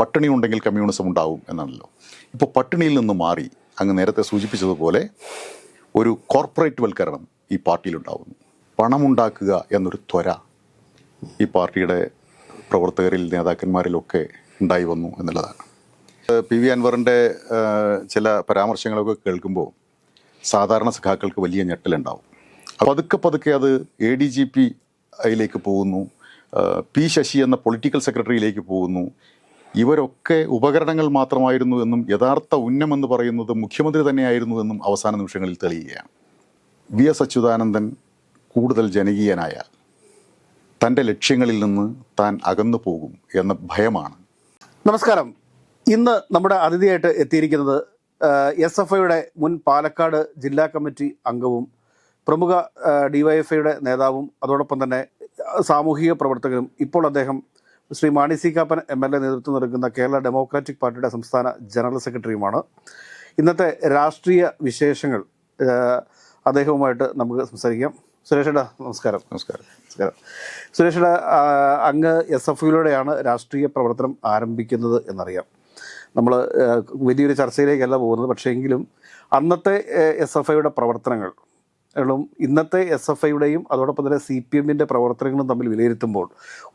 പട്ടിണി ഉണ്ടെങ്കിൽ കമ്മ്യൂണിസം ഉണ്ടാവും എന്നാണല്ലോ. ഇപ്പോൾ പട്ടിണിയിൽ നിന്ന് മാറി അങ്ങ് നേരത്തെ സൂചിപ്പിച്ചതുപോലെ ഒരു കോർപ്പറേറ്റ് വൽക്കരണം ഈ പാർട്ടിയിലുണ്ടാവുന്നു. പണമുണ്ടാക്കുക എന്നൊരു ത്വര ഈ പാർട്ടിയുടെ പ്രവർത്തകരിൽ നേതാക്കന്മാരിലൊക്കെ ഉണ്ടായി വന്നു എന്നുള്ളതാണ്. പി വി അൻവറിന്റെ ചില പരാമർശങ്ങളൊക്കെ കേൾക്കുമ്പോൾ സാധാരണ സഖാക്കൾക്ക് വലിയ ഞെട്ടലുണ്ടാവും. പതുക്കെ പതുക്കെ അത് എ ഡി ജി പി അതിലേക്ക് പോകുന്നു. പി ശശി എന്ന പൊളിറ്റിക്കൽ സെക്രട്ടറിയിലേക്ക് പോകുന്നു. ഇവരൊക്കെ ഉപകരണങ്ങൾ മാത്രമായിരുന്നു എന്നും യഥാർത്ഥ ഉന്നമെന്ന് പറയുന്നത് മുഖ്യമന്ത്രി തന്നെയായിരുന്നു എന്നും അവസാന നിമിഷങ്ങളിൽ തെളിയുകയാണ്. വി എസ് അച്യുതാനന്ദൻ കൂടുതൽ ജനകീയനായാൽ തന്റെ ലക്ഷ്യങ്ങളിൽ നിന്ന് താൻ അകന്നു പോകും എന്ന ഭയമാണ്. നമസ്കാരം. ഇന്ന് നമ്മുടെ അതിഥിയായിട്ട് എത്തിയിരിക്കുന്നത് എസ് എഫ് ഐയുടെ മുൻ പാലക്കാട് ജില്ലാ കമ്മിറ്റി അംഗവും പ്രമുഖ ഡിവൈഎഫ്ഐയുടെ നേതാവും അതോടൊപ്പം തന്നെ സാമൂഹിക പ്രവർത്തകനും ഇപ്പോൾ അദ്ദേഹം Shri Mani C Kappan M L A നേതൃത്വം നൽകുന്ന കേരള ഡെമോക്രാറ്റിക് പാർട്ടിയുടെ സംസ്ഥാന ജനറൽ സെക്രട്ടറിയുമാണ്. ഇന്നത്തെ രാഷ്ട്രീയ വിശേഷങ്ങൾ അദ്ദേഹവുമായിട്ട് നമുക്ക് സംസാരിക്കാം. സുരേഷേട്ടാ നമസ്കാരം. നമസ്കാരം. നമസ്കാരം. സുരേഷിയുടെ ആ, അങ്ങ് എസ് എഫ് യിലൂടെയാണ് രാഷ്ട്രീയ പ്രവർത്തനം ആരംഭിക്കുന്നത് എന്നറിയാം. നമ്മൾ വലിയൊരു ചർച്ചയിലേക്കല്ല പോകുന്നത് പക്ഷേ എങ്കിലും അന്നത്തെ എസ് എഫ് ഐയുടെ പ്രവർത്തനങ്ങൾ ഇന്നത്തെ എസ് എഫ് ഐയുടെയും അതോടൊപ്പം തന്നെ സി പി എമ്മിന്റെ പ്രവർത്തനങ്ങളും തമ്മിൽ വിലയിരുത്തുമ്പോൾ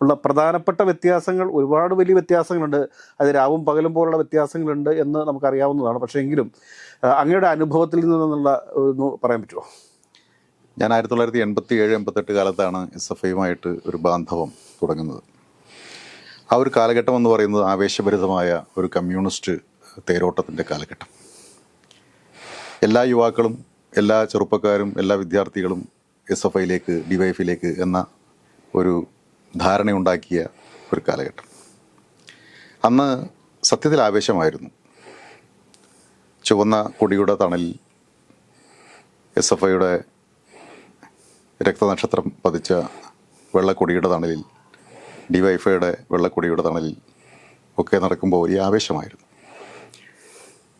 ഉള്ള പ്രധാനപ്പെട്ട വ്യത്യാസങ്ങൾ ഒരുപാട് വലിയ വ്യത്യാസങ്ങളുണ്ട്. അത് രാവും പകലും പോലുള്ള വ്യത്യാസങ്ങളുണ്ട് എന്ന് നമുക്കറിയാവുന്നതാണ്. പക്ഷേ എങ്കിലും അങ്ങയുടെ അനുഭവത്തിൽ നിന്നുള്ള ഒന്ന് പറയാൻ പറ്റുമോ ഞാൻ ആയിരത്തി തൊള്ളായിരത്തി എൺപത്തി ഏഴ് എൺപത്തെട്ട് കാലത്താണ് എസ് എഫ് ഐയുമായിട്ട് ഒരു ബാന്ധവം തുടങ്ങുന്നത്. ആ ഒരു കാലഘട്ടം എന്ന് പറയുന്നത് ആവേശഭരിതമായ ഒരു കമ്മ്യൂണിസ്റ്റ് തേരോട്ടത്തിന്റെ കാലഘട്ടം. എല്ലാ യുവാക്കളും എല്ലാ ചെറുപ്പക്കാരും എല്ലാ വിദ്യാർത്ഥികളും എസ് എഫ് ഐയിലേക്ക് ഡിവൈഫിലേക്ക് എന്ന ഒരു ധാരണയുണ്ടാക്കിയ ഒരു കാലഘട്ടം. അന്ന് സത്യത്തിൽ ആവേശമായിരുന്നു. ചുവന്ന കൊടിയുടെ തണലിൽ എസ് എഫ് ഐയുടെ രക്തനക്ഷത്രം പതിച്ച വെള്ളക്കൊടിയുടെ തണലിൽ ഡിവൈഫൈയുടെ വെള്ളക്കൊടിയുടെ തണലിൽ ഒക്കെ നടക്കുമ്പോൾ വലിയ ആവേശമായിരുന്നു.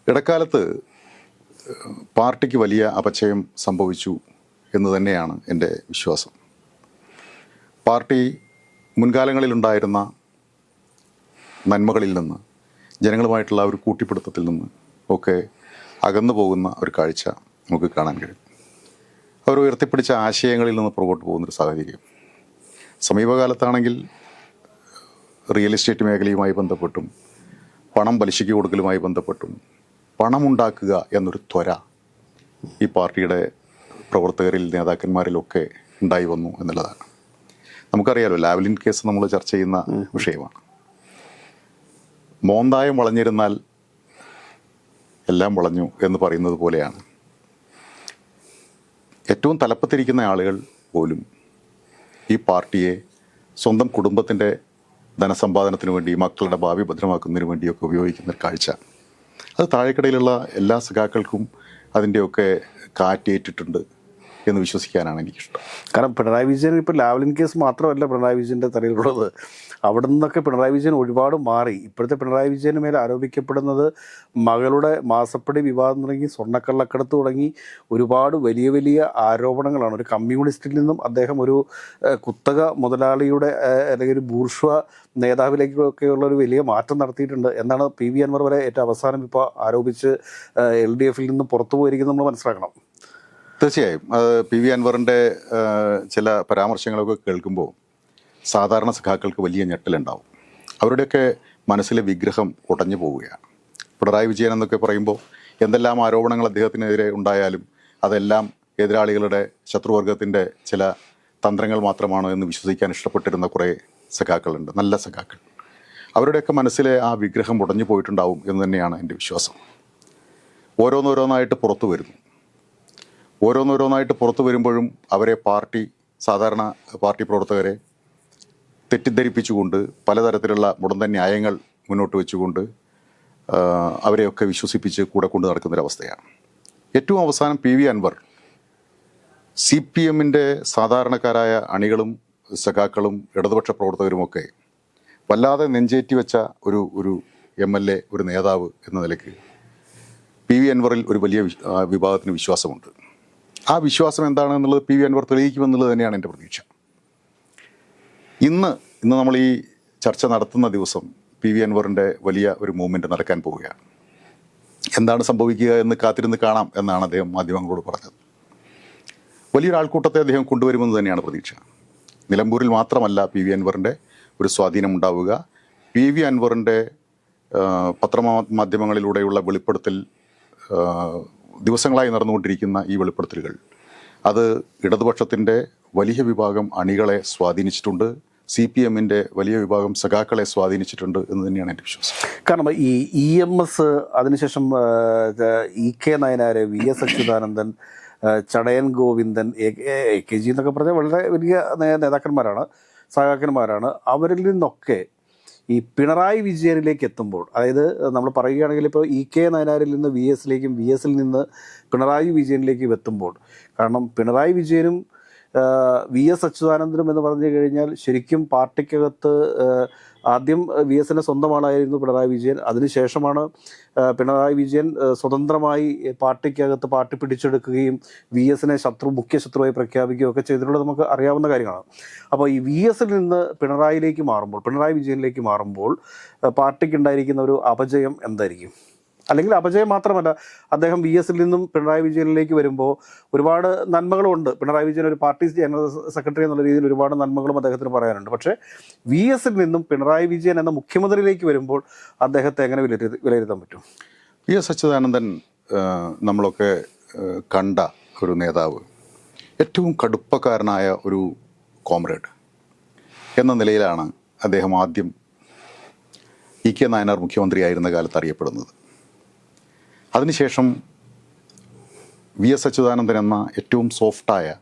ഇടക്കാലത്ത് പാർട്ടിക്ക് വലിയ അപചയം സംഭവിച്ചു എന്ന് തന്നെയാണ് എന്റെ വിശ്വാസം. പാർട്ടി മുൻകാലങ്ങളിലുണ്ടായിരുന്ന നന്മകളിൽ നിന്ന് ജനങ്ങളുമായിട്ടുള്ള ഒരു കൂട്ടിപ്പിടുത്തത്തിൽ നിന്ന് ഒക്കെ അകന്നു പോകുന്ന ഒരു കാഴ്ച നമുക്ക് കാണാൻ കഴിയും. അവർ ഉയർത്തിപ്പിടിച്ച ആശയങ്ങളിൽ നിന്ന് പുറകോട്ട് പോകുന്നൊരു സാഹചര്യം. സമീപകാലത്താണെങ്കിൽ റിയൽ എസ്റ്റേറ്റ് മേഖലയുമായി ബന്ധപ്പെട്ടും പണം പലിശയ്ക്ക് കൊടുക്കലുമായി ബന്ധപ്പെട്ടും പണമുണ്ടാക്കുക എന്നൊരു ത്വര ഈ പാർട്ടിയുടെ പ്രവർത്തകരിൽ നേതാക്കന്മാരിലൊക്കെ ഉണ്ടായി വന്നു എന്നുള്ളതാണ്. നമുക്കറിയാലോ ലാവലിൻ കേസ് നമ്മൾ ചർച്ച ചെയ്യുന്ന വിഷയമാണ്. മോന്തായം വളഞ്ഞിരുന്നാൽ എല്ലാം വളഞ്ഞു എന്ന് പറയുന്നത് പോലെയാണ്. ഏറ്റവും തലപ്പത്തിരിക്കുന്ന ആളുകൾ പോലും ഈ പാർട്ടിയെ സ്വന്തം കുടുംബത്തിന്റെ ധനസമ്പാദനത്തിന് വേണ്ടി മക്കളുടെ ഭാവി ഭദ്രമാക്കുന്നതിന് വേണ്ടിയൊക്കെ ഉപയോഗിക്കുന്ന കാഴ്ച. അത് താഴെക്കടയിലുള്ള എല്ലാ സഖാക്കൾക്കും അതിന്റെയൊക്കെ കാറ്റേറ്റിട്ടുണ്ട്. എന്ന് വിശ്വസിക്കാനാണ് എനിക്കിഷ്ടം. കാരണം പിണറായി വിജയൻ ഇപ്പോൾ ലാവ്ലിൻ കേസ് മാത്രമല്ല പിണറായി വിജയന്റെ തലയിലുള്ളത്. അവിടെ നിന്നൊക്കെ പിണറായി വിജയൻ ഒരുപാട് മാറി. ഇപ്പോഴത്തെ പിണറായി വിജയന് മേലെ ആരോപിക്കപ്പെടുന്നത് മകളുടെ മാസപ്പടി വിവാദം തുടങ്ങി സ്വർണക്കള്ളക്കടത്ത് തുടങ്ങി ഒരുപാട് വലിയ വലിയ ആരോപണങ്ങളാണ്. ഒരു കമ്മ്യൂണിസ്റ്റിൽ നിന്നും അദ്ദേഹം ഒരു കുത്തക മുതലാളിയുടെ അല്ലെങ്കിൽ ഒരു ബൂർഷ്വ നേതാവിലേക്കൊക്കെയുള്ള ഒരു വലിയ മാറ്റം നടത്തിയിട്ടുണ്ട് എന്നാണ് പി വി അൻവർ വരെ ഏറ്റവും അവസാനം ഇപ്പോൾ ആരോപിച്ച് എൽ ഡി എഫിൽ നിന്നും പുറത്തു പോയിരിക്കുന്നത് നമ്മൾ മനസ്സിലാക്കണം. തീർച്ചയായും. അത് പി വി അൻവറിന്റെ ചില പരാമർശങ്ങളൊക്കെ കേൾക്കുമ്പോൾ സാധാരണ സഖാക്കൾക്ക് വലിയ ഞെട്ടലുണ്ടാവും. അവരുടെയൊക്കെ മനസ്സിലെ വിഗ്രഹം ഉടഞ്ഞു പോവുകയാണ്. പിണറായി വിജയൻ എന്നൊക്കെ പറയുമ്പോൾ എന്തെല്ലാം ആരോപണങ്ങൾ അദ്ദേഹത്തിനെതിരെ ഉണ്ടായാലും അതെല്ലാം എതിരാളികളുടെ ശത്രുവർഗത്തിന്റെ ചില തന്ത്രങ്ങൾ മാത്രമാണ് എന്ന് വിശ്വസിക്കാൻ ഇഷ്ടപ്പെട്ടിരുന്ന കുറേ സഖാക്കളുണ്ട്. നല്ല സഖാക്കൾ. അവരുടെയൊക്കെ മനസ്സിലെ ആ വിഗ്രഹം ഉടഞ്ഞു പോയിട്ടുണ്ടാവും എന്ന് തന്നെയാണ് എന്റെ വിശ്വാസം. ഓരോന്നോരോന്നായിട്ട് പുറത്തു വരുന്നു. ഓരോന്നോരോന്നായിട്ട് പുറത്തു വരുമ്പോഴും അവരെ പാർട്ടി സാധാരണ പാർട്ടി പ്രവർത്തകരെ തെറ്റിദ്ധരിപ്പിച്ചുകൊണ്ട് പലതരത്തിലുള്ള മുടന്തൻ ന്യായങ്ങൾ മുന്നോട്ട് വെച്ചുകൊണ്ട് അവരെയൊക്കെ വിശ്വസിപ്പിച്ച് കൂടെ കൊണ്ട് നടക്കുന്നൊരവസ്ഥയാണ്. ഏറ്റവും അവസാനം P V Anvar C P എമ്മിന്റെ സാധാരണക്കാരായ അണികളും സഖാക്കളും ഇടതുപക്ഷ പ്രവർത്തകരുമൊക്കെ വല്ലാതെ നെഞ്ചേറ്റി വെച്ച ഒരു ഒരു എം എൽ എ ഒരു നേതാവ് എന്ന നിലയ്ക്ക് പി വി അൻവറിൽ ഒരു വലിയ വിഭാഗത്തിന് വിശ്വാസമുണ്ട്. ആ വിശ്വാസം എന്താണെന്നുള്ളത് പി വി അൻവർ തെളിയിക്കുമെന്നുള്ളത് തന്നെയാണ് എന്റെ പ്രതീക്ഷ. ഇന്ന് ഇന്ന് നമ്മൾ ഈ ചർച്ച നടത്തുന്ന ദിവസം പി വി അൻവറിന്റെ വലിയ ഒരു മൂവ്മെന്റ് നടക്കാൻ പോവുകയാണ്. എന്താണ് സംഭവിക്കുക എന്ന് കാത്തിരുന്ന് കാണാം എന്നാണ് അദ്ദേഹം മാധ്യമങ്ങളോട് പറഞ്ഞത്. വലിയൊരു ആൾക്കൂട്ടത്തെ അദ്ദേഹം കൊണ്ടുവരുമെന്ന് തന്നെയാണ് പ്രതീക്ഷ. നിലമ്പൂരിൽ മാത്രമല്ല പി വി അൻവറിന്റെ ഒരു സ്വാധീനം ഉണ്ടാവുക. പി വി അൻവറിന്റെ പത്രമാധ്യമങ്ങളിലൂടെയുള്ള വെളിപ്പെടുത്തൽ ദിവസങ്ങളായി നടന്നുകൊണ്ടിരിക്കുന്ന ഈ വെളിപ്പെടുത്തലുകൾ അത് ഇടതുപക്ഷത്തിന്റെ വലിയ വിഭാഗം അണികളെ സ്വാധീനിച്ചിട്ടുണ്ട് സി പി എമ്മിന്റെ വലിയ വിഭാഗം സഖാക്കളെ സ്വാധീനിച്ചിട്ടുണ്ട് എന്ന് തന്നെയാണ് എന്റെ വിശ്വാസം. കാരണം ഈ ഇ എം എസ് അതിനുശേഷം E K Nayanar V S Achuthanandan Chadayan Govindan A K G എന്നൊക്കെ പറഞ്ഞാൽ വളരെ വലിയ നേതാക്കന്മാരാണ് സഹാക്കന്മാരാണ് അവരിൽ നിന്നൊക്കെ ഈ പിണറായി വിജയനിലേക്ക് എത്തുമ്പോൾ അതായത് നമ്മൾ പറയുകയാണെങ്കിൽ ഇപ്പോൾ ഇ കെ നയനാരിൽ നിന്ന് വി എസിലേക്കും വി എസിൽ നിന്ന് പിണറായി വിജയനിലേക്കും എത്തുമ്പോൾ കാരണം പിണറായി വിജയനും വി എസ് അച്യുതാനന്ദനും എന്ന് പറഞ്ഞു കഴിഞ്ഞാൽ ശരിക്കും പാർട്ടിക്കകത്ത് ആദ്യം വി എസ് സ്വന്തം ആളായിരുന്നു പിണറായി വിജയൻ. അതിനുശേഷമാണ് പിണറായി വിജയൻ സ്വതന്ത്രമായി പാർട്ടിക്കകത്ത് പാർട്ടി പിടിച്ചെടുക്കുകയും വി എസിനെ ശത്രു മുഖ്യ ശത്രുവായി പ്രഖ്യാപിക്കുകയും ഒക്കെ ചെയ്തിട്ടുള്ളത് നമുക്ക് അറിയാവുന്ന കാര്യങ്ങളാണ്. അപ്പോൾ ഈ വി എസിൽ നിന്ന് പിണറായിലേക്ക് മാറുമ്പോൾ പിണറായി വിജയനിലേക്ക് മാറുമ്പോൾ പാർട്ടിക്ക് ഉണ്ടായിരിക്കുന്ന ഒരു അപജയം എന്തായിരിക്കും? അല്ലെങ്കിൽ അപജയം മാത്രമല്ല അദ്ദേഹം വി എസിൽ നിന്നും പിണറായി വിജയനിലേക്ക് വരുമ്പോൾ ഒരുപാട് നന്മകളുണ്ട്. പിണറായി വിജയൻ ഒരു പാർട്ടി ജനറൽ സെക്രട്ടറി എന്നുള്ള രീതിയിൽ ഒരുപാട് നന്മകളും അദ്ദേഹത്തിന് പറയാനുണ്ട്. പക്ഷേ വി എസിൽ നിന്നും പിണറായി വിജയൻ എന്ന മുഖ്യമന്ത്രിയിലേക്ക് വരുമ്പോൾ അദ്ദേഹത്തെ എങ്ങനെ വിലയിരുത്തി വിലയിരുത്താൻ പറ്റും? വി എസ് അച്യുതാനന്ദൻ നമ്മളൊക്കെ കണ്ട ഒരു നേതാവ്. ഏറ്റവും കടുപ്പക്കാരനായ ഒരു കോമ്രേഡ് എന്ന നിലയിലാണ് അദ്ദേഹം ആദ്യം ഇ കെ നായനാർ മുഖ്യമന്ത്രിയായിരുന്ന കാലത്ത് അറിയപ്പെടുന്നത്. അതിനുശേഷം വി എസ് അച്യുതാനന്ദൻ എന്ന ഏറ്റവും സോഫ്റ്റായ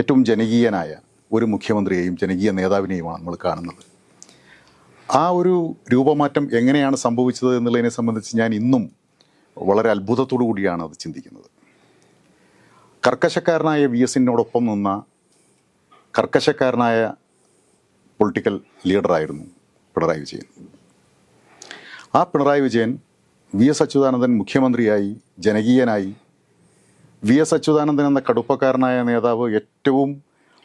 ഏറ്റവും ജനകീയനായ ഒരു മുഖ്യമന്ത്രിയെയും ജനകീയ നേതാവിനെയുമാണ് നമ്മൾ കാണുന്നത്. ആ ഒരു രൂപമാറ്റം എങ്ങനെയാണ് സംഭവിച്ചത് എന്നുള്ളതിനെ സംബന്ധിച്ച് ഞാൻ ഇന്നും വളരെ അത്ഭുതത്തോടു കൂടിയാണ് അത് ചിന്തിക്കുന്നത്. കർക്കശക്കാരനായ വി എസിനോടൊപ്പം നിന്ന കർക്കശക്കാരനായ പൊളിറ്റിക്കൽ ലീഡറായിരുന്നു പിണറായി വിജയൻ. ആ പിണറായി വിജയൻ വി എസ് അച്യുതാനന്ദൻ മുഖ്യമന്ത്രിയായി ജനകീയനായി. വി എസ് അച്യുതാനന്ദൻ എന്ന കടുപ്പക്കാരനായ നേതാവ് ഏറ്റവും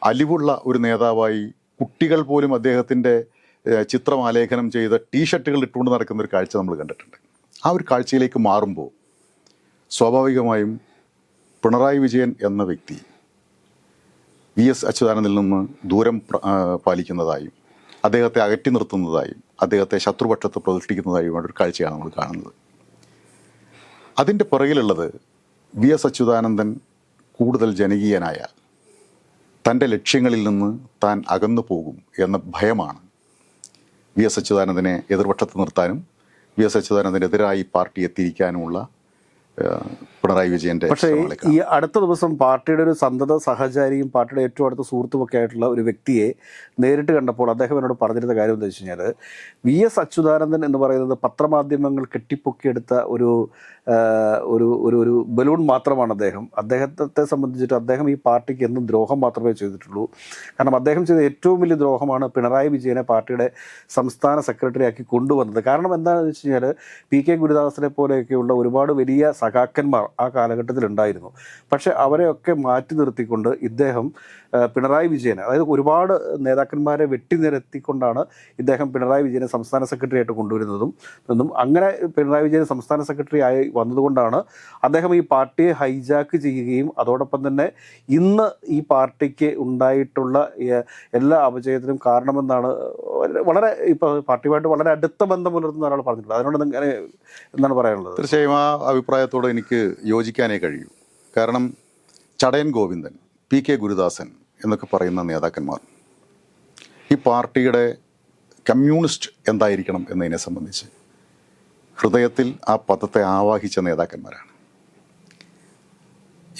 അലിവുള്ള ഒരു നേതാവായി കുട്ടികൾ പോലും അദ്ദേഹത്തിന്റെ ഏഹ്, ചിത്രം ആലേഖനം ചെയ്ത ടീഷർട്ടുകൾ ഇട്ടുകൊണ്ട് നടക്കുന്ന ഒരു കാഴ്ച നമ്മൾ കണ്ടിട്ടുണ്ട്. ആ ഒരു കാഴ്ചയിലേക്ക് മാറുമ്പോൾ സ്വാഭാവികമായും പിണറായി വിജയൻ എന്ന വ്യക്തി വി എസ് അച്യുതാനന്ദനിൽ നിന്ന് ദൂരം പാലിക്കുന്നതായും അദ്ദേഹത്തെ അകറ്റി നിർത്തുന്നതായും അദ്ദേഹത്തെ ശത്രുപക്ഷത്ത് പ്രതിഷ്ഠിക്കുന്നതായുമാണ് ഒരു കാഴ്ചയാണ് നമ്മൾ കാണുന്നത്. അതിന്റെ പുറകിലുള്ളത് വി എസ് അച്യുതാനന്ദൻ കൂടുതൽ ജനകീയനായാൽ തന്റെ ലക്ഷ്യങ്ങളിൽ നിന്ന് താൻ അകന്നു പോകും എന്ന ഭയമാണ് വി എസ് അച്യുതാനന്ദനെ എതിർപക്ഷത്ത് നിർത്താനും വി എസ് അച്യുതാനന്ദനെതിരായി പാർട്ടി എത്തിയിരിക്കാനുമുള്ള പിണറായി വിജയന്റെ പക്ഷേ ഈ അടുത്ത ദിവസം പാർട്ടിയുടെ ഒരു സന്തത സഹചാരിയും പാർട്ടിയുടെ ഏറ്റവും അടുത്ത സുഹൃത്തുമൊക്കെ ആയിട്ടുള്ള ഒരു വ്യക്തിയെ നേരിട്ട് കണ്ടപ്പോൾ അദ്ദേഹം എന്നോട് പറഞ്ഞിരുന്ന കാര്യം എന്താ വെച്ച് കഴിഞ്ഞാൽ വി എസ് അച്യുതാനന്ദൻ എന്ന് പറയുന്നത് പത്രമാധ്യമങ്ങൾ കെട്ടിപ്പൊക്കിയെടുത്ത ഒരു ഒരു ഒരു ഒരു ബലൂൺ മാത്രമാണ് അദ്ദേഹം. അദ്ദേഹത്തെ സംബന്ധിച്ചിട്ട് അദ്ദേഹം ഈ പാർട്ടിക്ക് എന്നും ദ്രോഹം മാത്രമേ ചെയ്തിട്ടുള്ളൂ. കാരണം അദ്ദേഹം ചെയ്ത ഏറ്റവും വലിയ ദ്രോഹമാണ് പിണറായി വിജയനെ പാർട്ടിയുടെ സംസ്ഥാന സെക്രട്ടറി ആക്കി കൊണ്ടുവന്നത്. കാരണം എന്താണെന്ന് വെച്ച് കഴിഞ്ഞാൽ പി കെ ഗുരുദാസിനെ പോലെയൊക്കെയുള്ള ഒരുപാട് വലിയ സഖാക്കന്മാർ ആ കാലഘട്ടത്തിൽ ഉണ്ടായിരുന്നു പക്ഷെ അവരെയൊക്കെ മാറ്റി നിർത്തിക്കൊണ്ട് ഇദ്ദേഹം പിണറായി വിജയനെ അതായത് ഒരുപാട് നേതാക്കന്മാരെ വെട്ടിനിരത്തിക്കൊണ്ടാണ് ഇദ്ദേഹം പിണറായി വിജയനെ സംസ്ഥാന സെക്രട്ടറി ആയിട്ട് കൊണ്ടുവരുന്നതും എന്നും അങ്ങനെ പിണറായി വിജയൻ സംസ്ഥാന സെക്രട്ടറി ആയി വന്നതുകൊണ്ടാണ് അദ്ദേഹം ഈ പാർട്ടിയെ ഹൈജാക്ക് ചെയ്യുകയും അതോടൊപ്പം തന്നെ ഇന്ന് ഈ പാർട്ടിക്ക് ഉണ്ടായിട്ടുള്ള എല്ലാ അപജയത്തിനും കാരണമെന്നാണ് വളരെ ഇപ്പോൾ പാർട്ടിയുമായിട്ട് വളരെ അടുത്ത ബന്ധം പുലർത്തുന്ന ഒരാൾ പറഞ്ഞിട്ടുള്ളത് അതിനോട് എന്താണ് പറയാനുള്ളത്? തീർച്ചയായും ആ അഭിപ്രായത്തോട് എനിക്ക് യോജിക്കാനേ കഴിയൂ. കാരണം ചടയൻ ഗോവിന്ദൻ പി കെ ഗുരുദാസൻ എന്നൊക്കെ പറയുന്ന നേതാക്കന്മാർ ഈ പാർട്ടിയുടെ കമ്മ്യൂണിസ്റ്റ് എന്തായിരിക്കണം എന്നതിനെ സംബന്ധിച്ച് ഹൃദയത്തിൽ ആ പദത്തെ ആവാഹിച്ച നേതാക്കന്മാരാണ്.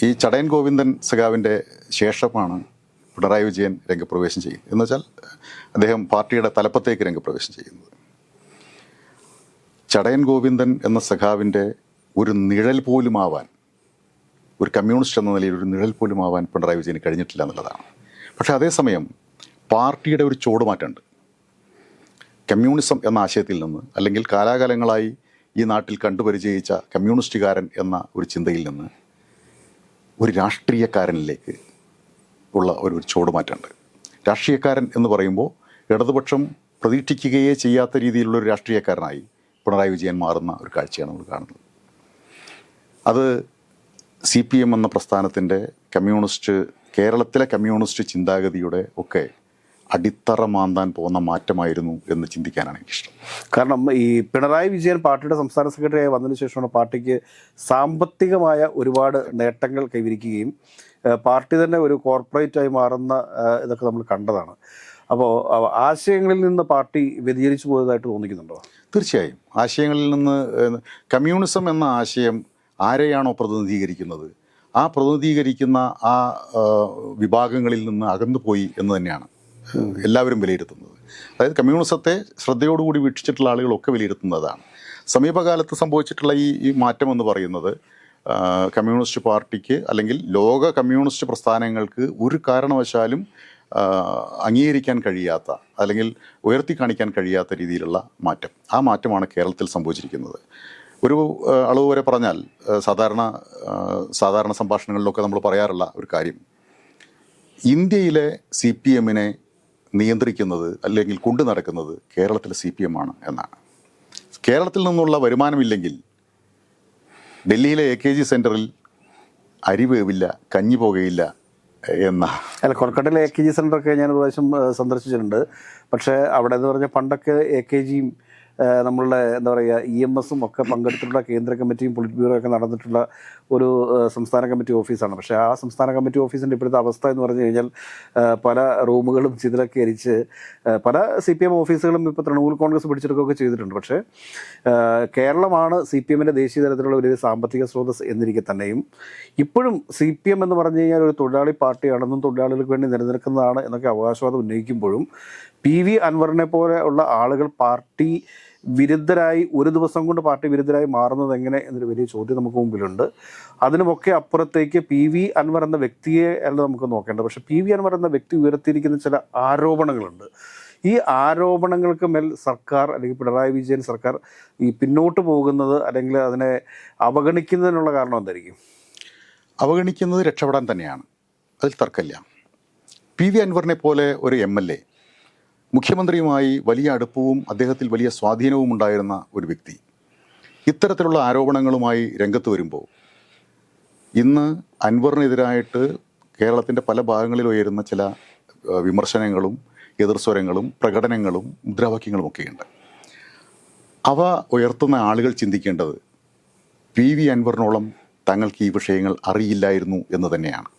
ഈ ചടയൻ ഗോവിന്ദൻ സഖാവിന്റെ ശേഷമാണ് പിണറായി വിജയൻ രംഗപ്രവേശം ചെയ്യുന്നത്. എന്ന് വെച്ചാൽ അദ്ദേഹം പാർട്ടിയുടെ തലപ്പത്തേക്ക് രംഗപ്രവേശം ചെയ്യുന്നത്. ചടയൻ ഗോവിന്ദൻ എന്ന സഖാവിന്റെ ഒരു നിഴൽ പോലും ആവാൻ ഒരു കമ്മ്യൂണിസ്റ്റ് എന്ന നിലയിൽ ഒരു നിഴൽ പോലും ആവാൻ പിണറായി വിജയന് കഴിഞ്ഞിട്ടില്ല എന്നുള്ളതാണ്. പക്ഷേ അതേസമയം പാർട്ടിയുടെ ഒരു ചുവടുമാറ്റമുണ്ട് കമ്മ്യൂണിസം എന്ന ആശയത്തിൽ നിന്ന് അല്ലെങ്കിൽ കാലാകാലങ്ങളായി ഈ നാട്ടിൽ കണ്ടുപരിചയിച്ച കമ്മ്യൂണിസ്റ്റുകാരൻ എന്ന ഒരു ചിന്തയിൽ നിന്ന് ഒരു രാഷ്ട്രീയക്കാരനിലേക്ക് ഉള്ള ഒരു ചുവടുമാറ്റമുണ്ട് രാഷ്ട്രീയക്കാരൻ എന്ന് പറയുമ്പോൾ ഇടതുപക്ഷം പ്രതീക്ഷിക്കുകയേ ചെയ്യാത്ത രീതിയിലുള്ള ഒരു രാഷ്ട്രീയക്കാരനായി പിണറായി വിജയൻ മാറുന്ന ഒരു കാഴ്ചയാണ് നമ്മൾ കാണുന്നത്. അത് സി പി എം എന്ന പ്രസ്ഥാനത്തിന്റെ കമ്മ്യൂണിസ്റ്റ് കേരളത്തിലെ കമ്മ്യൂണിസ്റ്റ് ചിന്താഗതിയുടെ ഒക്കെ അടിത്തറ മാന്താൻ പോകുന്ന മാറ്റമായിരുന്നു എന്ന് ചിന്തിക്കാനാണ് എനിക്കിഷ്ടം. കാരണം ഈ പിണറായി വിജയൻ പാർട്ടിയുടെ സംസ്ഥാന സെക്രട്ടറിയായി വന്നതിന് ശേഷമാണ് പാർട്ടിക്ക് സാമ്പത്തികമായ ഒരുപാട് നേട്ടങ്ങൾ കൈവരിക്കുകയും പാർട്ടി തന്നെ ഒരു കോർപ്പറേറ്റായി മാറുന്ന ഇതൊക്കെ നമ്മൾ കണ്ടതാണ്. അപ്പോൾ ആശയങ്ങളിൽ നിന്ന് പാർട്ടി വ്യതിചലിച്ചു പോയതായിട്ട് തോന്നിക്കുന്നുണ്ടോ? തീർച്ചയായും. ആശയങ്ങളിൽ നിന്ന് കമ്മ്യൂണിസം എന്ന ആശയം ആരെയാണോ പ്രതിനിധീകരിക്കുന്നത്? ആ പ്രതിനിധീകരിക്കുന്ന ആ വിഭാഗങ്ങളിൽ നിന്ന് അകന്നു പോയി എന്ന് തന്നെയാണ് എല്ലാവരും വിലയിരുത്തുന്നത്. അതായത് കമ്മ്യൂണിസത്തെ ശ്രദ്ധയോടുകൂടി വീക്ഷിച്ചിട്ടുള്ള ആളുകളൊക്കെ വിലയിരുത്തുന്നതാണ് സമീപകാലത്ത് സംഭവിച്ചിട്ടുള്ള ഈ ഈ മാറ്റം എന്ന് പറയുന്നത് കമ്മ്യൂണിസ്റ്റ് പാർട്ടിക്ക് അല്ലെങ്കിൽ ലോക കമ്മ്യൂണിസ്റ്റ് പ്രസ്ഥാനങ്ങൾക്ക് ഒരു കാരണവശാലും അംഗീകരിക്കാൻ കഴിയാത്ത അല്ലെങ്കിൽ ഉയർത്തി കാണിക്കാൻ കഴിയാത്ത രീതിയിലുള്ള മാറ്റം. ആ മാറ്റമാണ് കേരളത്തിൽ സംഭവിച്ചിരിക്കുന്നത്. ഒരു അളവ് വരെ പറഞ്ഞാൽ സാധാരണ സാധാരണ സംഭാഷണങ്ങളിലൊക്കെ നമ്മൾ പറയാറുള്ള ഒരു കാര്യം. ഇന്ത്യയിലെ സി പി എമ്മിനെ നിയന്ത്രിക്കുന്നത് അല്ലെങ്കിൽ കൊണ്ടു നടക്കുന്നത് കേരളത്തിലെ സി പി എം ആണ് എന്നാണ്. കേരളത്തിൽ നിന്നുള്ള വരുമാനമില്ലെങ്കിൽ ഡൽഹിയിലെ എ കെ ജി സെന്ററിൽ അരി വേവില്ല കഞ്ഞി പോകുകയില്ല എന്ന. അല്ല കൊൽക്കട്ടയിലെ എ കെ ജി സെന്ററൊക്കെ ഞാൻ ഒരു പ്രാവശ്യം സന്ദർശിച്ചിട്ടുണ്ട്. പക്ഷേ അവിടെ എന്ന് പറഞ്ഞാൽ പണ്ടൊക്കെ എ കെ ജിയും നമ്മളുടെ എന്താ പറയുക ഇ എം എസും ഒക്കെ പങ്കെടുത്തിട്ടുള്ള കേന്ദ്ര കമ്മിറ്റിയും പൊളിറ്റ് ബ്യൂറോ ഒക്കെ നടന്നിട്ടുള്ള ഒരു സംസ്ഥാന കമ്മിറ്റി ഓഫീസാണ്. പക്ഷേ ആ സംസ്ഥാന കമ്മിറ്റി ഓഫീസിന്റെ ഇപ്പോഴത്തെ അവസ്ഥ എന്ന് പറഞ്ഞു കഴിഞ്ഞാൽ പല റൂമുകളും ചിതിലൊക്കെ അരിച്ച് പല സി പി എം ഓഫീസുകളും ഇപ്പോൾ തൃണമൂൽ കോൺഗ്രസ് പിടിച്ചെടുക്കുകയൊക്കെ ചെയ്തിട്ടുണ്ട്. പക്ഷേ കേരളമാണ് സി പി എമ്മിന്റെ ദേശീയ തലത്തിലുള്ള ഒരു സാമ്പത്തിക സ്രോതസ് എന്നിരിക്കെ തന്നെയും ഇപ്പോഴും സി പി എം എന്ന് പറഞ്ഞു കഴിഞ്ഞാൽ ഒരു തൊഴിലാളി പാർട്ടിയാണെന്നും തൊഴിലാളികൾക്ക് വേണ്ടി നിലനിൽക്കുന്നതാണ് എന്നൊക്കെ അവകാശവാദം ഉന്നയിക്കുമ്പോഴും പി വി അൻവറിനെ പോലെ ഉള്ള ആളുകൾ പാർട്ടി വിരുദ്ധരായി ഒരു ദിവസം കൊണ്ട് പാർട്ടി വിരുദ്ധരായി മാറുന്നത് എങ്ങനെ എന്നൊരു വലിയ ചോദ്യം നമുക്ക് മുമ്പിലുണ്ട്. അതിനുമൊക്കെ അപ്പുറത്തേക്ക് പി വി അൻവർ എന്ന വ്യക്തിയെ അല്ല നമുക്ക് നോക്കേണ്ടത്. പക്ഷേ പി വി അൻവർ എന്ന വ്യക്തി ഉയർത്തിയിരിക്കുന്ന ചില ആരോപണങ്ങളുണ്ട്. ഈ ആരോപണങ്ങൾക്ക് മേൽ സർക്കാർ അല്ലെങ്കിൽ പിണറായി വിജയൻ സർക്കാർ ഈ പിന്നോട്ട് പോകുന്നത് അല്ലെങ്കിൽ അതിനെ അവഗണിക്കുന്നതിനുള്ള കാരണം എന്തായിരിക്കും? അവഗണിക്കുന്നത് രക്ഷപ്പെടാൻ തന്നെയാണ്. അതിൽ തർക്കമില്ല. പി വി അൻവറിനെ പോലെ ഒരു എം എൽ എ മുഖ്യമന്ത്രിയുമായി വലിയ അടുപ്പവും അദ്ദേഹത്തിൽ വലിയ സ്വാധീനവും ഉണ്ടായിരുന്ന ഒരു വ്യക്തി. ഇത്തരത്തിലുള്ള ആരോപണങ്ങളുമായി രംഗത്ത് വരുമ്പോൾ ഇന്ന് അൻവറിനെതിരായിട്ട് കേരളത്തിന്റെ പല ഭാഗങ്ങളിൽ ഉയരുന്ന ചില വിമർശനങ്ങളും എതിർസ്വരങ്ങളും പ്രകടനങ്ങളും മുദ്രാവാക്യങ്ങളും ഒക്കെയുണ്ട്. അവ ഉയർത്തുന്ന ആളുകൾ ചിന്തിക്കേണ്ടത് പി വി അൻവറിനോളം തങ്ങൾക്ക് ഈ വിഷയങ്ങൾ അറിയില്ലായിരുന്നു എന്ന് തന്നെയാണ്.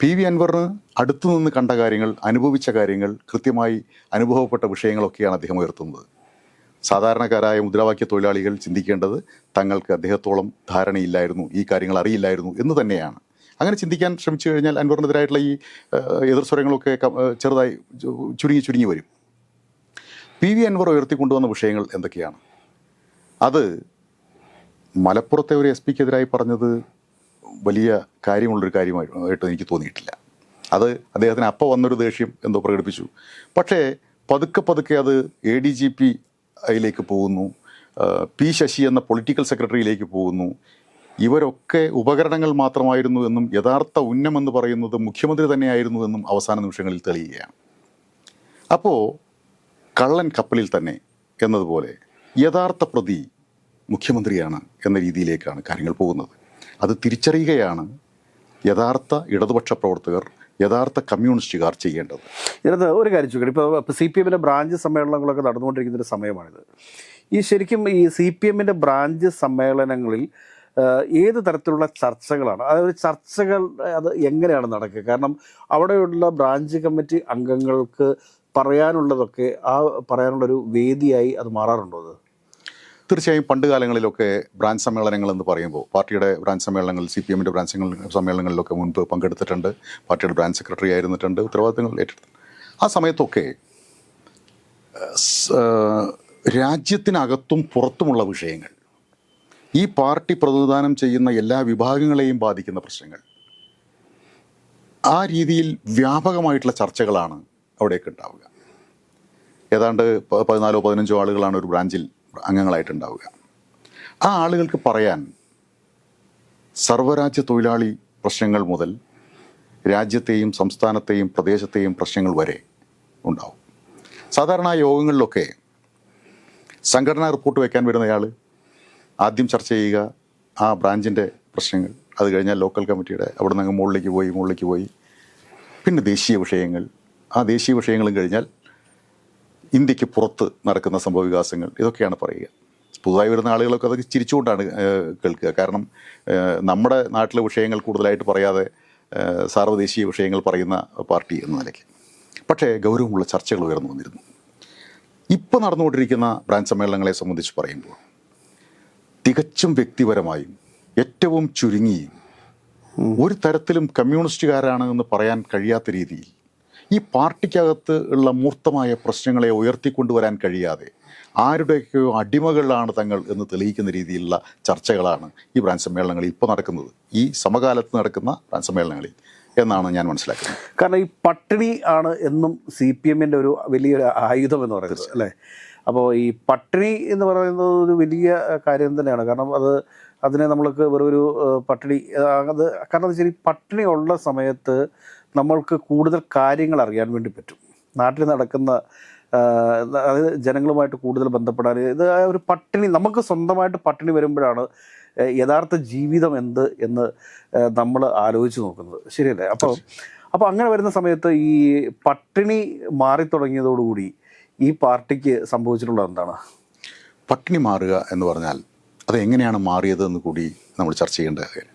പി വി അൻവറിന് അടുത്തു നിന്ന് കണ്ട കാര്യങ്ങൾ അനുഭവിച്ച കാര്യങ്ങൾ കൃത്യമായി അനുഭവപ്പെട്ട വിഷയങ്ങളൊക്കെയാണ് അദ്ദേഹം ഉയർത്തുന്നത്. സാധാരണക്കാരായ മുദ്രാവാക്യ തൊഴിലാളികൾ ചിന്തിക്കേണ്ടത് തങ്ങൾക്ക് അദ്ദേഹത്തോളം ധാരണയില്ലായിരുന്നു ഈ കാര്യങ്ങൾ അറിയില്ലായിരുന്നു എന്ന് തന്നെയാണ്. അങ്ങനെ ചിന്തിക്കാൻ ശ്രമിച്ചു കഴിഞ്ഞാൽ അൻവറിനെതിരായിട്ടുള്ള ഈ എതിർസ്വരങ്ങളൊക്കെ ചെറുതായി ചുരുങ്ങി ചുരുങ്ങി വരും. പി വി അൻവർ ഉയർത്തിക്കൊണ്ടുവന്ന വിഷയങ്ങൾ എന്തൊക്കെയാണ്? അത് മലപ്പുറത്തെ ഒരു എസ് പിക്കെതിരായി പറഞ്ഞത് വലിയ കാര്യമുള്ളൊരു കാര്യമായിട്ട് എനിക്ക് തോന്നിയിട്ടില്ല. അത് അദ്ദേഹത്തിന് അപ്പോൾ വന്നൊരു ദേഷ്യം എന്തോ പ്രകടിപ്പിച്ചു. പക്ഷേ പതുക്കെ പതുക്കെ അത് എ ഡി ജി പി അതിലേക്ക് പോകുന്നു. പി ശശി എന്ന പൊളിറ്റിക്കൽ സെക്രട്ടറിയിലേക്ക് പോകുന്നു. ഇവരൊക്കെ ഉപകരണങ്ങൾ മാത്രമായിരുന്നു എന്നും യഥാർത്ഥ ഉന്നമെന്ന് പറയുന്നത് മുഖ്യമന്ത്രി തന്നെയായിരുന്നു എന്നും അവസാന നിമിഷങ്ങളിൽ തെളിയുകയാണ്. അപ്പോൾ കള്ളൻ കപ്പലിൽ തന്നെ എന്നതുപോലെ യഥാർത്ഥ പ്രതി മുഖ്യമന്ത്രിയാണ് എന്ന രീതിയിലേക്കാണ് കാര്യങ്ങൾ പോകുന്നത്. അത് തിരിച്ചറിയുകയാണ് യഥാർത്ഥ ഇടതുപക്ഷ പ്രവർത്തകർ യഥാർത്ഥ കമ്മ്യൂണിസ്റ്റുകാർ ചെയ്യേണ്ടത്. ഇതിനകത്ത് ഒരു കാര്യം ചോദിക്കട്ടെ. ഇപ്പോൾ സി പി എമ്മിന്റെ ബ്രാഞ്ച് സമ്മേളനങ്ങളൊക്കെ നടന്നുകൊണ്ടിരിക്കുന്ന ഒരു സമയമാണിത്. ഈ ശരിക്കും ഈ സി പി എമ്മിന്റെ ബ്രാഞ്ച് സമ്മേളനങ്ങളിൽ ഏത് തരത്തിലുള്ള ചർച്ചകളാണ്? അതായത് ചർച്ചകൾ അത് എങ്ങനെയാണ് നടക്കുക? കാരണം അവിടെയുള്ള ബ്രാഞ്ച് കമ്മിറ്റി അംഗങ്ങൾക്ക് പറയാനുള്ളതൊക്കെ ആ പറയാനുള്ളൊരു വേദിയായി അത് മാറാറുണ്ടോ അത്? തീർച്ചയായും പണ്ട് കാലങ്ങളിലൊക്കെ ബ്രാഞ്ച് സമ്മേളനങ്ങൾ എന്ന് പറയുമ്പോൾ പാർട്ടിയുടെ ബ്രാഞ്ച് സമ്മേളനങ്ങൾ സി പി എമ്മിന്റെ ബ്രാഞ്ച് സമ്മേളനങ്ങളിലൊക്കെ മുൻപ് പങ്കെടുത്തിട്ടുണ്ട്. പാർട്ടിയുടെ ബ്രാഞ്ച് സെക്രട്ടറി ആയിരുന്നിട്ടുണ്ട്. ഉത്തരവാദിത്തങ്ങൾ ഏറ്റെടുത്തു. ആ സമയത്തൊക്കെ രാജ്യത്തിനകത്തും പുറത്തുമുള്ള വിഷയങ്ങൾ ഈ പാർട്ടി പ്രതിനിധാനം ചെയ്യുന്ന എല്ലാ വിഭാഗങ്ങളെയും ബാധിക്കുന്ന പ്രശ്നങ്ങൾ ആ രീതിയിൽ വ്യാപകമായിട്ടുള്ള ചർച്ചകളാണ് അവിടെയൊക്കെ ഉണ്ടാവുക. ഏതാണ്ട് പതിനാലോ പതിനഞ്ചോ ആളുകളാണ് ഒരു ബ്രാഞ്ചിൽ അംഗങ്ങളായിട്ടുണ്ടാവുക. ആ ആളുകൾക്ക് പറയാൻ സർവരാജ്യ തൊഴിലാളി പ്രശ്നങ്ങൾ മുതൽ രാജ്യത്തെയും സംസ്ഥാനത്തെയും പ്രദേശത്തെയും പ്രശ്നങ്ങൾ വരെ ഉണ്ടാവും. സാധാരണ യോഗങ്ങളിലൊക്കെ സംഘടനാ റിപ്പോർട്ട് വയ്ക്കാൻ വരുന്നയാൾ ആദ്യം ചർച്ച ചെയ്യുക ആ ബ്രാഞ്ചിന്റെ പ്രശ്നങ്ങൾ അത് കഴിഞ്ഞാൽ ലോക്കൽ കമ്മിറ്റിയുടെ അവിടെ നിന്ന് അങ്ങ് മുകളിലേക്ക് പോയി മുകളിലേക്ക് പോയി. പിന്നെ ദേശീയ വിഷയങ്ങൾ. ആ ദേശീയ വിഷയങ്ങളും കഴിഞ്ഞാൽ ഇന്ത്യയ്ക്ക് പുറത്ത് നടക്കുന്ന സംഭവ വികാസങ്ങൾ ഇതൊക്കെയാണ് പറയുക. പുതുതായി വരുന്ന ആളുകളൊക്കെ അതൊക്കെ ചിരിച്ചുകൊണ്ടാണ് കേൾക്കുക. കാരണം നമ്മുടെ നാട്ടിലെ വിഷയങ്ങൾ കൂടുതലായിട്ട് പറയാതെ സാർവദേശീയ വിഷയങ്ങൾ പറയുന്ന പാർട്ടി എന്ന നിലയ്ക്ക്. പക്ഷേ ഗൗരവമുള്ള ചർച്ചകൾ ഉയർന്നു വന്നിരുന്നു. ഇപ്പോൾ നടന്നുകൊണ്ടിരിക്കുന്ന ബ്രാഞ്ച് സമ്മേളനങ്ങളെ സംബന്ധിച്ച് പറയുമ്പോൾ തികച്ചും വ്യക്തിപരമായും ഏറ്റവും ചുരുങ്ങിയും ഒരു തരത്തിലും കമ്മ്യൂണിസ്റ്റുകാരാണ് എന്ന് പറയാൻ കഴിയാത്ത രീതിയിൽ ഈ പാർട്ടിക്കകത്ത് ഉള്ള മൂർത്തമായ പ്രശ്നങ്ങളെ ഉയർത്തിക്കൊണ്ടുവരാൻ കഴിയാതെ ആരുടെയൊക്കെയോ അടിമകളാണ് തങ്ങൾ എന്ന് തെളിയിക്കുന്ന രീതിയിലുള്ള ചർച്ചകളാണ് ഈ ബ്രാൻഡ് സമ്മേളനങ്ങളിൽ ഇപ്പോൾ നടക്കുന്നത്. ഈ സമകാലത്ത് നടക്കുന്ന ബ്രാൻഡ് സമ്മേളനങ്ങളിൽ എന്നാണ് ഞാൻ മനസ്സിലാക്കുന്നത്. കാരണം ഈ പട്ടിണി ആണ് എന്നും സി പി എമ്മിന്റെ ഒരു വലിയൊരു ആയുധം എന്ന് പറയുന്നത് അല്ലേ? അപ്പോൾ ഈ പട്ടിണി എന്ന് പറയുന്നത് ഒരു വലിയ കാര്യം തന്നെയാണ്. കാരണം അത് അതിനെ നമ്മൾക്ക് വെറൊരു പട്ടിണി അത് കാരണം എന്താ വെച്ചാൽ ഈ പട്ടിണി ഉള്ള സമയത്ത് നമ്മൾക്ക് കൂടുതൽ കാര്യങ്ങൾ അറിയാൻ വേണ്ടി പറ്റും. നാട്ടിൽ നടക്കുന്ന അതായത് ജനങ്ങളുമായിട്ട് കൂടുതൽ ബന്ധപ്പെടാൻ ഇത് ഒരു പട്ടിണി നമുക്ക് സ്വന്തമായിട്ട് പട്ടിണി വരുമ്പോഴാണ് യഥാർത്ഥ ജീവിതം എന്ത് എന്ന് നമ്മൾ ആലോചിച്ച് നോക്കുന്നത്. ശരിയല്ലേ? അപ്പോൾ അപ്പോൾ അങ്ങനെ വരുന്ന സമയത്ത് ഈ പട്ടിണി മാറി തുടങ്ങിയതോടുകൂടി ഈ പാർട്ടിക്ക് സംഭവിച്ചിട്ടുള്ളത് എന്താണ്? പട്ടിണി മാറുക എന്ന് പറഞ്ഞാൽ അത് എങ്ങനെയാണ് മാറിയത് എന്ന് കൂടി നമ്മൾ ചർച്ച ചെയ്യേണ്ട കാര്യം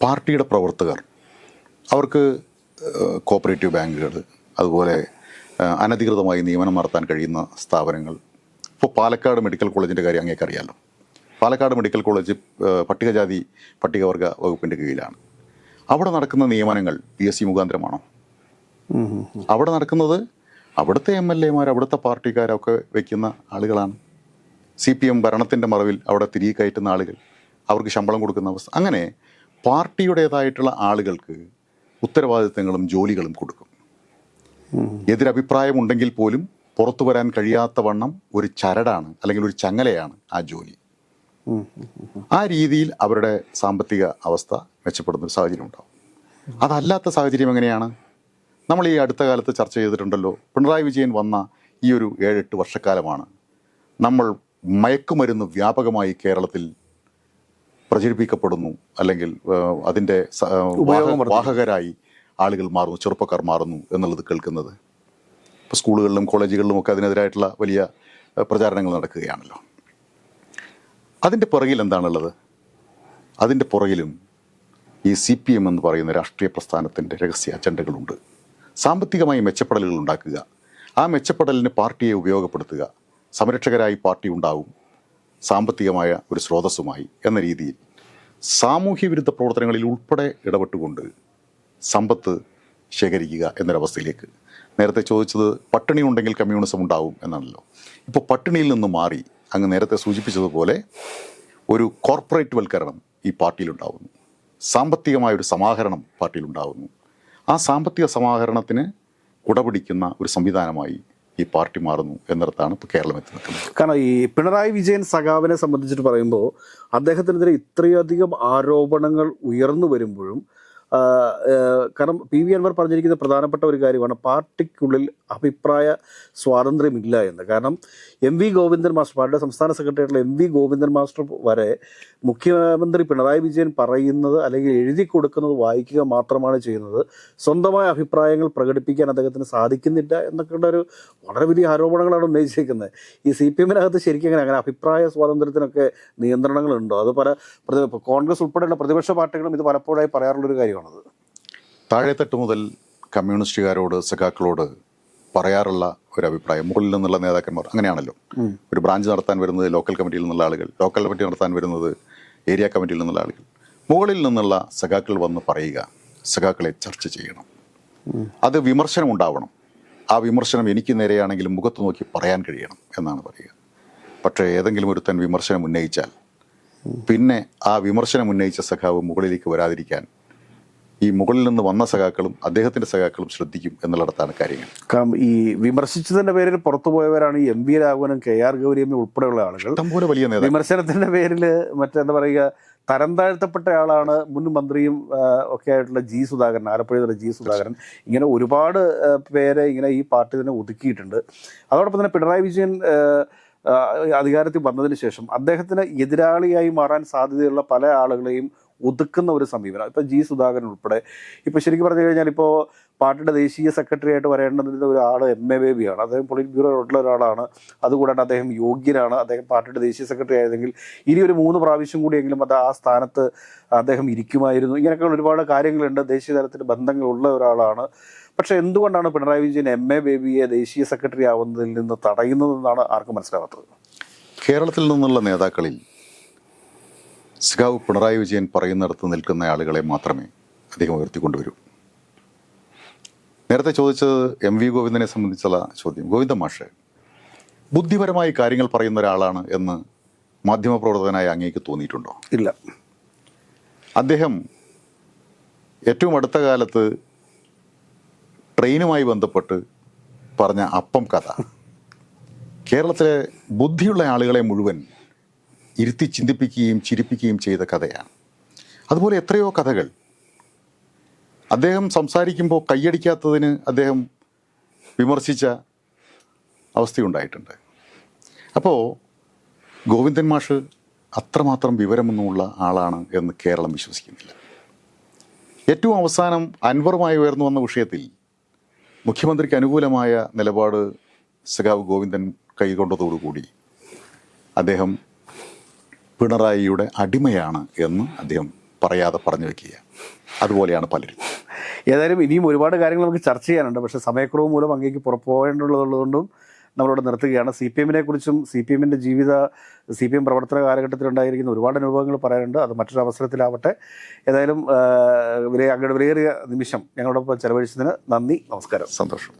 പാർട്ടിയുടെ പ്രവർത്തകർ അവർക്ക് കോപ്പറേറ്റീവ് ബാങ്കുകൾ അതുപോലെ അനധികൃതമായി നിയമനം നടത്താൻ കഴിയുന്ന സ്ഥാപനങ്ങൾ. ഇപ്പോൾ പാലക്കാട് മെഡിക്കൽ കോളേജിന്റെ കാര്യം അങ്ങേക്ക് അറിയാമല്ലോ പാലക്കാട് മെഡിക്കൽ കോളേജ് പട്ടികജാതി പട്ടികവർഗ വകുപ്പിന്റെ കീഴിലാണ്. അവിടെ നടക്കുന്ന നിയമനങ്ങൾ പി എസ് സി മുഖാന്തരമാണോ? അവിടെ നടക്കുന്നത് അവിടുത്തെ എം എൽ എമാർ അവിടുത്തെ പാർട്ടിക്കാരൊക്കെ വയ്ക്കുന്ന ആളുകളാണ്. സി പി എം ഭരണത്തിന്റെ മറവിൽ അവിടെ തിരികെ കയറ്റുന്ന ആളുകൾ അവർക്ക് ശമ്പളം കൊടുക്കുന്ന അവസ്ഥ. അങ്ങനെ പാർട്ടിയുടേതായിട്ടുള്ള ആളുകൾക്ക് ഉത്തരവാദിത്തങ്ങളും ജോലികളും കൊടുക്കും. എതിരഭിപ്രായമുണ്ടെങ്കിൽ പോലും പുറത്തു വരാൻ കഴിയാത്ത വണ്ണം ഒരു ചരടാണ് അല്ലെങ്കിൽ ഒരു ചങ്ങലയാണ് ആ ജോലി. ആ രീതിയിൽ അവരുടെ സാമ്പത്തിക അവസ്ഥ മെച്ചപ്പെടുന്ന ഒരു സാഹചര്യം ഉണ്ടാവും. അതല്ലാത്ത സാഹചര്യം എങ്ങനെയാണ്? നമ്മൾ ഈ അടുത്ത കാലത്ത് ചർച്ച ചെയ്തിട്ടുണ്ടല്ലോ പിണറായി വിജയൻ വന്ന ഈ ഒരു ഏഴെട്ട് വർഷക്കാലമാണ്. നമ്മൾ മയക്കുമരുന്ന് വ്യാപകമായി കേരളത്തിൽ പ്രചരിപ്പിക്കപ്പെടുന്നു. അല്ലെങ്കിൽ അതിന്റെ വാഹകരായി ആളുകൾ മാറുന്നു ചെറുപ്പക്കാർ മാറുന്നു എന്നുള്ളത് കേൾക്കുന്നത്. ഇപ്പോൾ സ്കൂളുകളിലും കോളേജുകളിലും ഒക്കെ അതിനെതിരായിട്ടുള്ള വലിയ പ്രചാരണങ്ങൾ നടക്കുകയാണല്ലോ. അതിന്റെ പുറകിൽ എന്താണുള്ളത്? അതിന്റെ പുറകിലും ഈ സി പി എം എന്ന് പറയുന്ന രാഷ്ട്രീയ പ്രസ്ഥാനത്തിന്റെ രഹസ്യ അജണ്ടകളുണ്ട്. സാമ്പത്തികമായി മെച്ചപ്പെടലുകൾ ഉണ്ടാക്കുക. ആ മെച്ചപ്പെടലിന് പാർട്ടിയെ ഉപയോഗപ്പെടുത്തുക. സംരക്ഷകരായി പാർട്ടി ഉണ്ടാവും. സാമ്പത്തികമായ ഒരു സ്രോതസ്സുമായി എന്ന രീതിയിൽ സാമൂഹ്യ വിരുദ്ധ പ്രവർത്തനങ്ങളിൽ ഉൾപ്പെടെ ഇടപെട്ടുകൊണ്ട് സമ്പത്ത് ശേഖരിക്കുക എന്നൊരവസ്ഥയിലേക്ക്. നേരത്തെ ചോദിച്ചത് പട്ടിണി ഉണ്ടെങ്കിൽ കമ്മ്യൂണിസം ഉണ്ടാവും എന്നാണല്ലോ. ഇപ്പോൾ പട്ടിണിയിൽ നിന്ന് മാറി അങ്ങ് നേരത്തെ സൂചിപ്പിച്ചതുപോലെ ഒരു കോർപ്പറേറ്റ് വൽക്കരണം ഈ പാർട്ടിയിലുണ്ടാവുന്നു. സാമ്പത്തികമായ ഒരു സമാഹരണം പാർട്ടിയിലുണ്ടാവുന്നു. ആ സാമ്പത്തിക സമാഹരണത്തിന് കുടപിടിക്കുന്ന ഒരു സംവിധാനമായി ഈ പാർട്ടി മാറുന്നു എന്നിടത്താണ് ഇപ്പോൾ കേരളം എത്തി നിൽക്കുന്നത്. കാരണം ഈ പിണറായി വിജയൻ സഖാവിനെ സംബന്ധിച്ചിട്ട് പറയുമ്പോൾ അദ്ദേഹത്തിനെതിരെ ഇത്രയധികം ആരോപണങ്ങൾ ഉയർന്നു വരുമ്പോഴും കാരണം പി വി അൻവർ പറഞ്ഞിരിക്കുന്ന പ്രധാനപ്പെട്ട ഒരു കാര്യമാണ് പാർട്ടിക്കുള്ളിൽ അഭിപ്രായ സ്വാതന്ത്ര്യമില്ല എന്ന്. കാരണം എം വി ഗോവിന്ദൻ മാസ്റ്റർ പാർട്ടിയുടെ സംസ്ഥാന സെക്രട്ടറി ആയിട്ടുള്ള എം വി ഗോവിന്ദൻ മാസ്റ്റർ വരെ മുഖ്യമന്ത്രി പിണറായി വിജയൻ പറയുന്നത് അല്ലെങ്കിൽ എഴുതി കൊടുക്കുന്നത് വായിക്കുക മാത്രമാണ് ചെയ്യുന്നത്. സ്വന്തമായ അഭിപ്രായങ്ങൾ പ്രകടിപ്പിക്കാൻ അദ്ദേഹത്തിന് സാധിക്കുന്നില്ല എന്നൊക്കെയുള്ള ഒരു വളരെ വലിയ ആരോപണങ്ങളാണ് ഉന്നയിച്ചിരിക്കുന്നത്. ഈ സി പി എമ്മിനകത്ത് ശരിക്കും അങ്ങനെ അങ്ങനെ അഭിപ്രായ സ്വാതന്ത്ര്യത്തിനൊക്കെ നിയന്ത്രണങ്ങളുണ്ടോ? അത് പല കോൺഗ്രസ് ഉൾപ്പെടെയുള്ള പ്രതിപക്ഷ പാർട്ടികളും ഇത് പലപ്പോഴായി പറയാറുള്ളൊരു കാര്യമാണത് താഴെത്തട്ട് മുതൽ കമ്മ്യൂണിസ്റ്റുകാരോട് സഖാക്കളോട് പറയാറുള്ള ഒരു അഭിപ്രായം മുകളിൽ നിന്നുള്ള നേതാക്കന്മാർ അങ്ങനെയാണല്ലോ. ഒരു ബ്രാഞ്ച് നടത്താൻ വരുന്നത് ലോക്കൽ കമ്മിറ്റിയിൽ നിന്നുള്ള ആളുകൾ ലോക്കൽ കമ്മിറ്റി നടത്താൻ വരുന്നത് ഏരിയ കമ്മിറ്റിയിൽ നിന്നുള്ള ആളുകൾ. മുകളിൽ നിന്നുള്ള സഖാക്കൾ വന്ന് പറയുക സഖാക്കളെ ചർച്ച ചെയ്യണം. അത് വിമർശനം ഉണ്ടാവണം. ആ വിമർശനം എനിക്ക് നേരെയാണെങ്കിലും മുഖത്ത് നോക്കി പറയാൻ കഴിയണം എന്നാണ് പറയുക. പക്ഷേ ഏതെങ്കിലും ഒരുത്തൻ വിമർശനം ഉന്നയിച്ചാൽ പിന്നെ ആ വിമർശനം ഉന്നയിച്ച സഖാവ് മുകളിലേക്ക് വരാതിരിക്കാൻ ഈ മുകളിൽ നിന്ന് വന്ന സഖാക്കളും അദ്ദേഹത്തിന്റെ സഖാക്കളും ശ്രദ്ധിക്കും എന്നുള്ളിടത്താണ് കാര്യങ്ങൾ. ഈ വിമർശിച്ചതിന്റെ പേരിൽ പുറത്തുപോയവരാണ് ഈ എം വി രാഘവനും കെ ആർ ഗൗരിയമ്മ ഉൾപ്പെടെയുള്ള ആളുകൾ. ഇഷ്ടംപോലെ വലിയ നേതാക്കൾ. വിമർശനത്തിന്റെ പേരിൽ മറ്റെന്താ പറയുക തരം താഴ്ത്തപ്പെട്ട ആളാണ് മുൻ മന്ത്രിയും ഒക്കെ ആയിട്ടുള്ള ജി സുധാകരൻ ആലപ്പുഴയിലുള്ള ജി സുധാകരൻ. ഇങ്ങനെ ഒരുപാട് പേരെ ഇങ്ങനെ ഈ പാർട്ടി തന്നെ ഒതുക്കിയിട്ടുണ്ട്. അതോടൊപ്പം തന്നെ പിണറായി വിജയൻ അധികാരത്തിൽ വന്നതിന് ശേഷം അദ്ദേഹത്തിന് എതിരാളിയായി മാറാൻ സാധ്യതയുള്ള പല ആളുകളെയും ഒതുക്കുന്ന ഒരു സമീപനം. ഇപ്പം ജി സുധാകരൻ ഉൾപ്പെടെ. ഇപ്പം ശരിക്കും പറഞ്ഞു കഴിഞ്ഞാൽ ഇപ്പോൾ പാർട്ടിയുടെ ദേശീയ സെക്രട്ടറി ആയിട്ട് വരേണ്ടതിന്റെ ഒരാൾ എം എ ബേബിയാണ് അദ്ദേഹം പൊളിറ്റ് ബ്യൂറോ ഉള്ള ഒരാളാണ്. അതുകൂടാണ്ട് അദ്ദേഹം യോഗ്യനാണ്. അദ്ദേഹം പാർട്ടിയുടെ ദേശീയ സെക്രട്ടറി ആയതെങ്കിൽ ഇനി ഒരു മൂന്ന് പ്രാവശ്യം കൂടിയെങ്കിലും അത് ആ സ്ഥാനത്ത് അദ്ദേഹം ഇരിക്കുമായിരുന്നു. ഇങ്ങനെയൊക്കെ ഒരുപാട് കാര്യങ്ങളുണ്ട്. ദേശീയ തലത്തിൽ ബന്ധങ്ങളുള്ള ഒരാളാണ്. പക്ഷെ എന്തുകൊണ്ടാണ് പിണറായി വിജയൻ എം എ ബേബിയെ ദേശീയ സെക്രട്ടറി ആവുന്നതിൽ നിന്ന് തടയുന്നതെന്നാണ് ആർക്കും മനസ്സിലാവാത്തത്? കേരളത്തിൽ നിന്നുള്ള നേതാക്കളിൽ സഖാവ് പിണറായി വിജയൻ പറയുന്നിടത്ത് നിൽക്കുന്ന ആളുകളെ മാത്രമേ അദ്ദേഹം ഉയർത്തിക്കൊണ്ടുവരൂ. നേരത്തെ ചോദിച്ചത് എം വി ഗോവിന്ദനെ സംബന്ധിച്ചുള്ള ചോദ്യം. ഗോവിന്ദ മാഷെ ബുദ്ധിപരമായി കാര്യങ്ങൾ പറയുന്ന ഒരാളാണ് എന്ന് മാധ്യമപ്രവർത്തകനായി അങ്ങേക്ക് തോന്നിയിട്ടുണ്ടോ? ഇല്ല. അദ്ദേഹം ഏറ്റവും അടുത്ത കാലത്ത് ട്രെയിനുമായി ബന്ധപ്പെട്ട് പറഞ്ഞ അപ്പം കഥ. കേരളത്തിലെ ബുദ്ധിയുള്ള ആളുകളെ മുഴുവൻ ഇരുത്തി ചിന്തിപ്പിക്കുകയും ചിരിപ്പിക്കുകയും ചെയ്ത കഥയാണ്. അതുപോലെ എത്രയോ കഥകൾ. അദ്ദേഹം സംസാരിക്കുമ്പോൾ കൈയടിക്കാത്തതിന് അദ്ദേഹം വിമർശിച്ച അവസ്ഥയുണ്ടായിട്ടുണ്ട്. അപ്പോൾ ഗോവിന്ദൻ മാഷ് അത്രമാത്രം വിവരമൊന്നുമുള്ള ആളാണ് എന്ന് കേരളം വിശ്വസിക്കുന്നില്ല. ഏറ്റവും അവസാനം അൻവറുമായി ഉയർന്നു വന്ന വിഷയത്തിൽ മുഖ്യമന്ത്രിക്ക് അനുകൂലമായ നിലപാട് സഖാവ് ഗോവിന്ദൻ കൈകൊണ്ടതോടുകൂടി അദ്ദേഹം പിണറായിയുടെ അടിമയാണ് എന്ന് അദ്ദേഹം പറയാതെ പറഞ്ഞു വെക്കുക അതുപോലെയാണ് പലരും. ഏതായാലും ഇനിയും ഒരുപാട് കാര്യങ്ങൾ നമുക്ക് ചർച്ച ചെയ്യാനുണ്ട്. പക്ഷേ സമയക്കുറവ് മൂലം അങ്ങേക്ക് പുറപ്പോകേണ്ടതുള്ളതുകൊണ്ടും നമ്മളിവിടെ നിർത്തുകയാണ്. സി പി എമ്മിനെ കുറിച്ചും സി പി എമ്മിന്റെ ജീവിത സി പി എം പ്രവർത്തന കാലഘട്ടത്തിലുണ്ടായിരിക്കുന്ന ഒരുപാട് അനുഭവങ്ങൾ പറയാനുണ്ട്. അത് മറ്റൊരു അവസരത്തിലാവട്ടെ. ഏതായാലും വിലയ അങ്ങയുടെ വിലയേറിയ നിമിഷം ഞങ്ങളോടൊപ്പം ചെലവഴിച്ചതിന് നന്ദി നമസ്കാരം. സന്തോഷം.